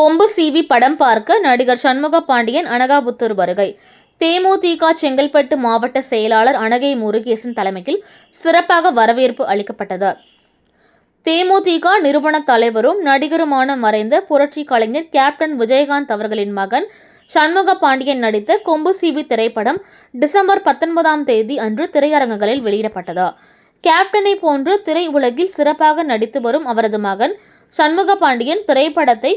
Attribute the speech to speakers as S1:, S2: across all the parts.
S1: கொம்பு சீவி படம் பார்க்க நடிகர் சண்முக பாண்டியன் அனகாபுத்தூர் வருகை. தேமுதிக செங்கல்பட்டு மாவட்ட செயலாளர் அனகை முருகேசன் தலைமையில் சிறப்பாக வரவேற்பு அளிக்கப்பட்டது. தேமுதிக நிறுவன தலைவரும் நடிகருமான மறைந்த புரட்சி கலைஞர் கேப்டன் விஜயகாந்த் அவர்களின் மகன் சண்முக பாண்டியன் நடித்த கொம்பு சீவி திரைப்படம் டிசம்பர் பத்தொன்பதாம் தேதி அன்று திரையரங்குகளில் வெளியிடப்பட்டது. கேப்டனை போன்று திரை உலகில் சிறப்பாக நடித்து வரும் அவரது மகன் சண்முக பாண்டியன் திரைப்படத்தை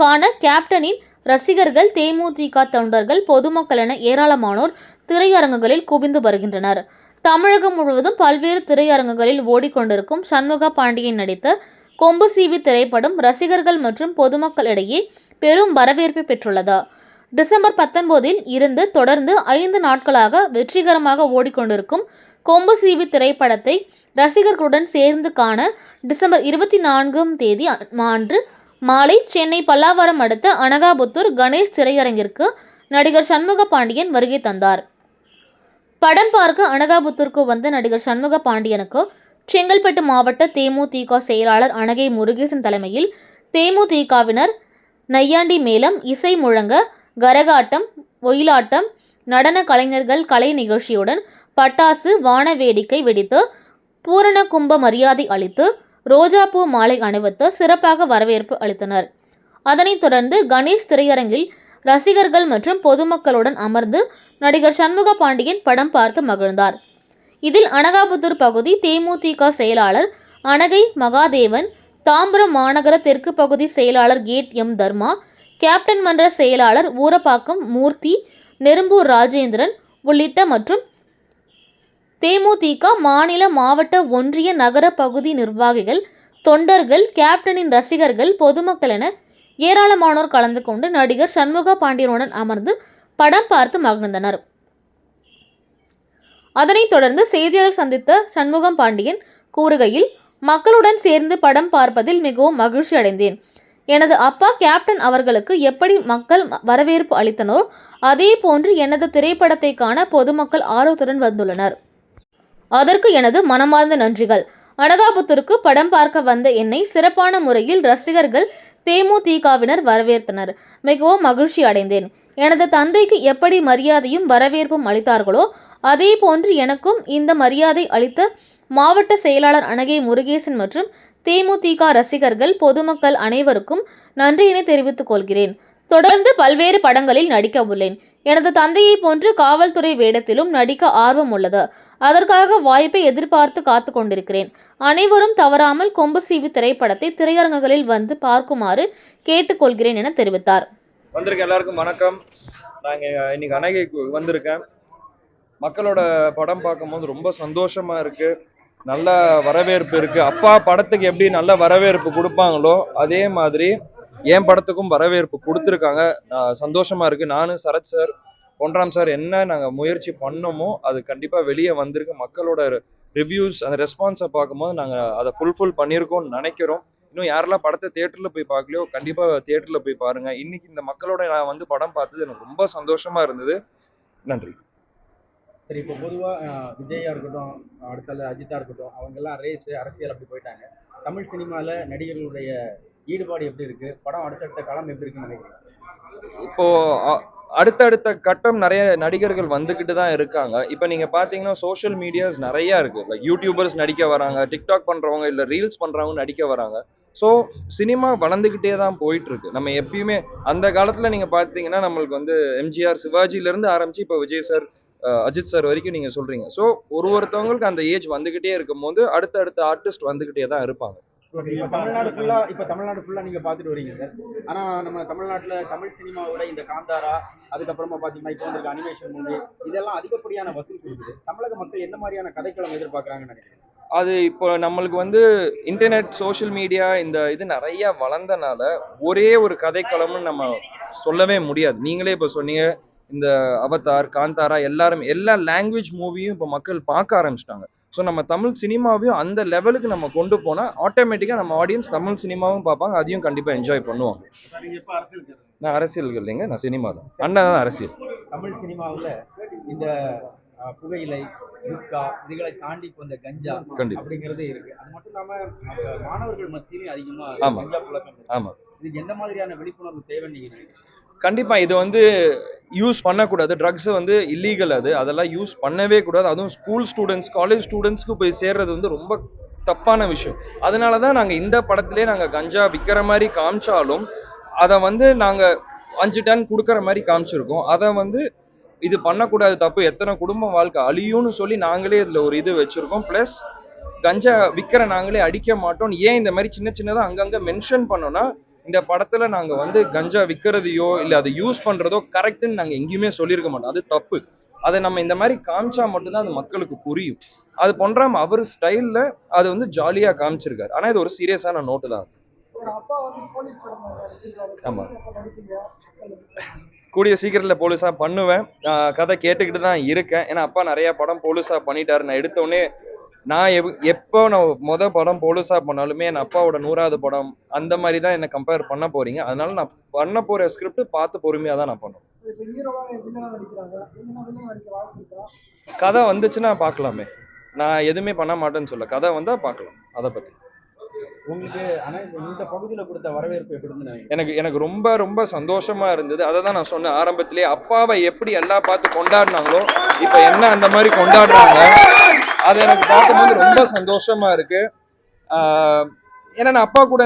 S1: காண கேப்டனின் ரசிகர்கள் தேமுதிக தொண்டர்கள் பொதுமக்கள் என ஏராளமானோர் திரையரங்குகளில் குவிந்து வருகின்றனர். தமிழகம் முழுவதும் பல்வேறு திரையரங்குகளில் ஓடிக்கொண்டிருக்கும் சண்முக பாண்டியன் நடித்த கொம்பு சீவி திரைப்படம் ரசிகர்கள் மற்றும் பொதுமக்களிடையே பெரும் வரவேற்பை பெற்றுள்ளது. டிசம்பர் பத்தொன்பதில் இருந்து தொடர்ந்து ஐந்து நாட்களாக வெற்றிகரமாக ஓடிக்கொண்டிருக்கும் கொம்பு சீவி திரைப்படத்தை ரசிகர்களுடன் சேர்ந்து காண டிசம்பர் இருபத்தி நான்காம் தேதி அன்று மாலை சென்னை பல்லாவரம் அடுத்த அனகாபுத்தூர் கணேஷ் திரையரங்கிற்கு நடிகர் சண்முக பாண்டியன் வருகை தந்தார். படம் பார்க்க அனகாபுத்தூருக்கு வந்த நடிகர் சண்முக பாண்டியனுக்கு செங்கல்பட்டு மாவட்ட தேமுதிக செயலாளர் அனகை முருகேசன் தலைமையில் தேமுதிகவினர் நையாண்டி மேளம் இசை முழங்க கரகாட்டம் ஒயிலாட்டம் நடன கலைஞர்கள் கலை நிகழ்ச்சியுடன் பட்டாசு வான வேடிக்கை வெடித்து பூரண கும்ப மரியாதை அளித்து ரோஜாப்பூ மாலை அணிவித்து சிறப்பாக வரவேற்பு அளித்தனர். அதனைத் தொடர்ந்து கணேஷ் திரையரங்கில் ரசிகர்கள் மற்றும் பொதுமக்களுடன் அமர்ந்து நடிகர் சண்முக பாண்டியன் படம் பார்த்து மகிழ்ந்தார். இதில் அனகாபுத்தூர் பகுதி தேமுதிக செயலாளர் அனகை மகாதேவன் தாம்பரம் மாநகர தெற்கு பகுதி செயலாளர் கேட் எம் தர்மா கேப்டன் மன்ற செயலாளர் ஊரப்பாக்கம் மூர்த்தி நெரும்பூர் ராஜேந்திரன் உள்ளிட்ட மற்றும் தேமுதிக மாநில மாவட்ட ஒன்றிய நகர பகுதி நிர்வாகிகள் தொண்டர்கள் கேப்டனின் ரசிகர்கள் பொதுமக்கள் என ஏராளமானோர் கலந்து கொண்டு நடிகர் சண்முக பாண்டியனுடன் அமர்ந்து படம் பார்த்து மகிழ்ந்தனர். அதனைத் தொடர்ந்து செய்தியாளர் சந்தித்த சண்முகம் பாண்டியன் கூறுகையில் மக்களுடன் சேர்ந்து படம் பார்ப்பதில் மிகவும் மகிழ்ச்சி அடைந்தேன். எனது அப்பா கேப்டன் அவர்களுக்கு எப்படி மக்கள் வரவேற்பு அளித்தனோ அதே போன்று எனது திரைப்படத்தை காண பொதுமக்கள் ஆர்வத்துடன் வந்துள்ளனர். அதற்கு எனது மனமார்ந்த நன்றிகள். அனகாபுத்தூருக்கு படம் பார்க்க வந்த என்னை சிறப்பான முறையில் ரசிகர்கள் தேமுதிகவினர் வரவேற்றனர். மிகவும் மகிழ்ச்சி அடைந்தேன். எனது தந்தைக்கு எப்படி மரியாதையும் வரவேற்பும் அளித்தார்களோ அதே போன்று எனக்கும் இந்த மரியாதை அளித்த மாவட்ட செயலாளர் அனகை முருகேசன் மற்றும் தேமுதிக ரசிகர்கள் பொதுமக்கள் அனைவருக்கும் நன்றியினை தெரிவித்துக் கொள்கிறேன். தொடர்ந்து பல்வேறு படங்களில் நடிக்க உள்ளேன். எனது தந்தையை போன்று காவல்துறை வேடத்திலும் நடிக்க ஆர்வம் உள்ளது. அதற்காக வாய்ப்பை எதிர்பார்த்து காத்து கொண்டிருக்கிறேன். அனைவரும் தவறாமல் கொம்பு சீவி திரைப்படத்தை திரையரங்குகளில் வந்து பார்க்குமாறு கேட்டுக்கொள்கிறேன் என தெரிவித்தார்.
S2: வந்திருக்க எல்லாருக்கும் வணக்கம். நான் இன்னைக்கு அணகை வந்திருக்கேன். மக்களோட படம் பார்க்கும்போது ரொம்ப சந்தோஷமா இருக்கு. நல்ல வரவேற்பு இருக்கு. அப்பா படத்துக்கு எப்படி நல்ல வரவேற்பு கொடுப்பாங்களோ அதே மாதிரி என் படத்துக்கும் வரவேற்பு கொடுத்துருக்காங்க. சந்தோஷமா இருக்கு. நானும் சரத் சார் பொன்ராம் சார். என்ன நாங்கள் முயற்சி பண்ணோமோ அது கண்டிப்பாக வெளியே வந்திருக்கு. மக்களோட ரிவ்யூஸ் அந்த ரெஸ்பான்ஸை பார்க்கும்போது நாங்கள் அதை ஃபுல்ஃபில் பண்ணியிருக்கோம்னு நினைக்கிறோம். இன்னும் யாரெல்லாம் படத்தை தேட்டரில் போய் பார்க்கலையோ கண்டிப்பாக தேட்டரில் போய் பாருங்க. இன்னைக்கு இந்த மக்களோட நான் வந்து படம் பார்த்தது எனக்கு ரொம்ப சந்தோஷமா இருந்தது. நன்றி.
S3: சரி இப்போ பொதுவாக விஜயா இருக்கட்டும் அடுத்தால அஜித்தா இருக்கட்டும் அவங்கெல்லாம் ரேஸ் அரசியல் அப்படி போயிட்டாங்க. தமிழ் சினிமாவில் நடிகர்களுடைய ஈடுபாடு எப்படி இருக்கு? படம் அடுத்தடுத்த காலம் எப்படி இருக்குன்னு நினைக்கிறீங்க?
S2: இப்போ அ- அடுத்தடுத்த கட்டம் நிறைய நடிகர்கள் வந்துக்கிட்டு தான் இருக்காங்க. இப்போ நீங்கள் பார்த்தீங்கன்னா சோஷியல் மீடியாஸ் நிறைய இருக்கு. லைக் யூடியூபர்ஸ் நடிக்க வராங்க டிக்டாக் பண்ணுறவங்க இல்லை ரீல்ஸ் பண்ணுறவங்க நடிக்க வராங்க. ஸோ சினிமா வளர்ந்துக்கிட்டே தான் போயிட்டு இருக்கு நம்ம எப்பயுமே அந்த காலத்தில் நீங்கள் பார்த்தீங்கன்னா நம்மளுக்கு வந்து எம்ஜிஆர் சிவாஜிலேருந்து ஆரம்பித்து ஆரம்பிச்சு இப்போ விஜய் சார் அஜித் சார் வரைக்கும் நீங்கள் சொல்கிறீங்க ஸோ ஒரு ஒருத்தவங்களுக்கு அந்த ஏஜ் வந்துகிட்டே இருக்கும்போது அடுத்த ஆர்டிஸ்ட் வந்துக்கிட்டே தான் இருப்பாங்க.
S3: ஓகே இப்போ தமிழ்நாடு ஃபுல்லாக இப்போ தமிழ்நாடு ஃபுல்லாக நீங்கள் பார்த்துட்டு வரீங்க சார். ஆனால் நம்ம தமிழ்நாட்டில் தமிழ் சினிமாவோட இந்த காந்தாரா அதுக்கப்புறமா பார்த்தீங்கன்னா இப்போ வந்திருக்க அனிமேஷன் மூவி இதெல்லாம் அதிகப்படியான வசூல் கொடுக்குது. தமிழக மக்கள் என்ன மாதிரியான கதைக்களம் எதிர்பார்க்குறாங்கன்னு நினைக்கிறேன்
S2: அது இப்போ நம்மளுக்கு வந்து இன்டர்நெட் சோஷியல் மீடியா இந்த இது நிறைய வளர்ந்தனால ஒரே ஒரு கதைக்களம்னு நம்ம சொல்லவே முடியாது. நீங்களே இப்போ சொன்னீங்க இந்த அவதார் காந்தாரா எல்லாரும் எல்லா லாங்குவேஜ் மூவியும் இப்போ மக்கள் பார்க்க ஆரம்பிச்சிட்டாங்க. ஸோ நம்ம தமிழ் சினிமாவையும் அந்த லெவலுக்கு நம்ம கொண்டு போனால் ஆட்டோமேட்டிக்காக நம்ம ஆடியன்ஸ் தமிழ் சினிமாவும் பார்ப்பாங்க அதையும் கண்டிப்பாக என்ஜாய் பண்ணுவாங்க நான் அரசியல் இல்லைங்க நான் சினிமா தான் அண்ணன் தான் அரசியல்
S3: தமிழ் சினிமாவில் இந்த புகையிலை குட்கா இதுகளை தாண்டி இப்போ இந்த கஞ்சா. அப்படிங்கிறது இருக்கு அது மட்டும் இல்லாம மற்ற மாணவர்கள் மத்தியிலும் அதிகமா
S2: ஆமா.
S3: கஞ்சா புழக்கம்.
S2: ஆமாம்
S3: இதுக்கு எந்த மாதிரியான விழிப்புணர்வு தேவைன்னு நீங்க நினைக்கிறீங்க
S2: கண்டிப்பாக இது வந்து யூஸ் பண்ணக்கூடாது. ட்ரக்ஸ் வந்து இல்லீகல் அது. அதெல்லாம் யூஸ் பண்ணவே கூடாது. அதுவும் ஸ்கூல் ஸ்டூடெண்ட்ஸ் காலேஜ் ஸ்டூடெண்ட்ஸ்க்கு போய் சேர்றது வந்து ரொம்ப தப்பான விஷயம். அதனால தான் நாங்கள் இந்த படத்திலே நாங்கள் கஞ்சா விற்கிற மாதிரி காமிச்சாலும் அதை வந்து நாங்கள் அஞ்சு டன் கொடுக்குற மாதிரி காமிச்சிருக்கோம். அதை வந்து இது பண்ணக்கூடாது தப்பு. எத்தனை குடும்ப வாழ்க்கை அழியும்னு சொல்லி நாங்களே இதில் ஒரு இது வச்சுருக்கோம். ப்ளஸ் கஞ்சா விற்கிற நாங்களே அடிக்க மாட்டோம். ஏன் இந்த மாதிரி சின்ன சின்னதாக அங்கங்கே மென்ஷன் பண்ணோன்னா இந்த படத்துல நாங்க வந்து கஞ்சா விற்கிறதையோ இல்ல அதை யூஸ் பண்றதோ கரெக்ட்னு நாங்க எங்கேயுமே சொல்லியிருக்க மாட்டோம். அது தப்பு. அதை நம்ம இந்த மாதிரி காமிச்சா மட்டும்தான் அது மக்களுக்கு புரியும். அது பண்றாம அவர் ஸ்டைல்ல அது வந்து ஜாலியா காமிச்சிருக்காரு. ஆனா இது ஒரு சீரியஸான நோட்டு தான் ஆமா. கூடிய சீக்கிரத்துல போலீஸா பண்ணுவேன். கதை கேட்டுக்கிட்டு தான் இருக்கேன். ஏன்னா அப்பா நிறைய படம் போலீஸா பண்ணிட்டாரு. நான் எடுத்த உடனே நான் எப்- எப்போ நான் முத படம் போலீஸா பண்ணாலுமே என் அப்பாவோட நூறாவது படம் அந்த மாதிரி தான் என்ன கம்பேர் பண்ண போறீங்க. அதனால நான் பண்ண போற ஸ்கிரிப்ட் பார்த்து பொறுமையா தான் நான் பண்ணுவேன். கதை வந்துச்சுன்னா பார்க்கலாமே. நான் எதுவுமே பண்ண மாட்டேன்னு சொல்ல. கதை வந்தா பார்க்கலாம் அதை பத்தி.
S3: உங்களுக்கு ஆனா இந்த- பகுதியில கொடுத்த வரவேற்பு எப்படி
S2: எனக்கு எனக்கு ரொம்ப ரொம்ப சந்தோஷமா இருந்தது. அதை தான் நான் சொன்னேன் ஆரம்பத்திலே. அப்பாவை எப்படி எல்லாம் பார்த்து கொண்டாடினாங்களோ இப்போ என்ன அந்த மாதிரி கொண்டாடுறாங்க அது எனக்கு பார்க்கும்போது ரொம்ப சந்தோஷமா இருக்கு. ஏன்னா நான் அப்பா கூட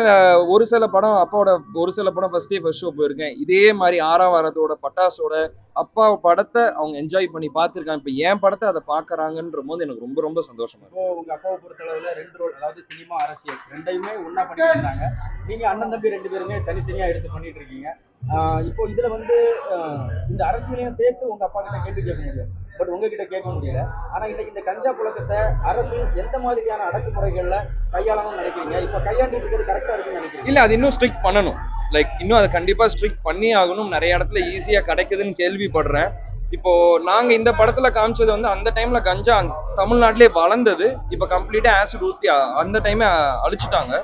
S2: ஒரு சில படம் அப்பாவோட ஒரு சில படம் ஃபர்ஸ்ட் டே ஃபர்ஸ்ட் ஷோ போயிருக்கேன். இதே மாதிரி ஆறாம் வாரத்தோட பட்டாசோட அப்பா படத்தை அவங்க என்ஜாய் பண்ணி பார்த்துருக்காங்க. இப்போ என் படத்தை அதை பார்க்குறாங்கன்ற போது எனக்கு ரொம்ப ரொம்ப சந்தோஷமா
S3: இருக்கும் உங்க அப்பாவை பொறுத்தளவில் ரெண்டு ரோல் அதாவது சினிமா அரசியல் ரெண்டையுமே ஒன்றா பண்ணிட்டு இருந்தாங்க. நீங்கள் அண்ணன் தம்பி ரெண்டு பேருமே தனித்தனியாக எடுத்து பண்ணிட்டு இருக்கீங்க. இப்போ இதுல வந்து இந்த அரசியலையும் சேர்த்து உங்க அப்பா கிட்ட கேள்வி கேட்க முடியும் பட் உங்ககிட்ட கேட்க முடியல. ஆனா இன்னைக்கு இந்த கஞ்சா புழக்கத்தை அரசு எந்த மாதிரியான அடக்குமுறைகள்ல கையாளணும்னு நினைக்கிறீங்க? இப்ப கையாண்டு இருக்கிறது கரெக்டா இருக்குன்னு நினைக்கிறீங்க?
S2: இல்ல அது இன்னும் ஸ்ட்ரிக்ட் பண்ணணும். லைக் இன்னும் அதை கண்டிப்பா ஸ்ட்ரிக்ட் பண்ணி ஆகணும். நிறைய இடத்துல ஈஸியா கிடைக்குதுன்னு கேள்விப்படுறேன். இப்போ நாங்க இந்த படத்துல காமிச்சது வந்து அந்த டைம்ல கஞ்சா தமிழ்நாட்டிலே வளர்ந்தது. இப்போ கம்ப்ளீட்டா ஆசிட் ஊத்தி அந்த டைமே அழிச்சிட்டாங்க.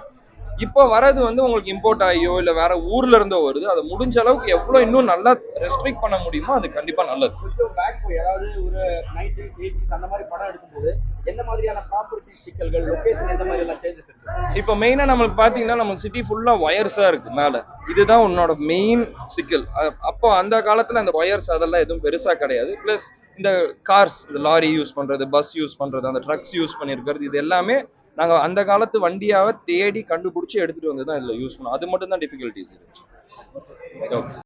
S2: இப்போ வரது வந்து உங்களுக்கு இம்போர்ட் ஆகியோ இல்ல வேற ஊர்ல இருந்தோ வருது அதை முடிஞ்ச அளவுக்கு எவ்வளவு இன்னும் நல்லா ரெஸ்ட்ரிக்ட் பண்ண முடியுமோ அது கண்டிப்பா நல்லது.
S3: அதாவது ஒரு நைன்டிஸ் எயிட்டிஸ் அந்த மாதிரி படம் எடுக்கும்போது எந்த மாதிரியான ப்ராப்பர்ட்டி சிக்கல்கள் லொகேஷன் எந்த மாதிரி எல்லாம் சேஞ்சஸ் இருக்கு?
S2: இப்போ மெயினா நம்மளுக்கு பாத்தீங்கன்னா நம்ம சிட்டி ஃபுல்லா ஒயர்ஸா இருக்கு மேல. இதுதான் உன்னோட மெயின் சிக்கல் அப்போ அந்த காலத்துல அந்த ஒயர்ஸ் அதெல்லாம் எதுவும் பெருசா கிடையாது. ப்ளஸ் இந்த கார்ஸ் இந்த லாரி யூஸ் பண்றது பஸ் யூஸ் பண்றது அந்த ட்ரக்ஸ் யூஸ் பண்ணிருக்கிறது இது எல்லாமே நாங்க அந்த காலத்து வண்டியாவை தேடி கண்டுபிடிச்சி எடுத்துட்டு வந்து தான் இதுல யூஸ் பண்ணோம். அது மட்டும் தான் டிஃபிகல்ட்டிஸ் இருந்துச்சு. ஓகே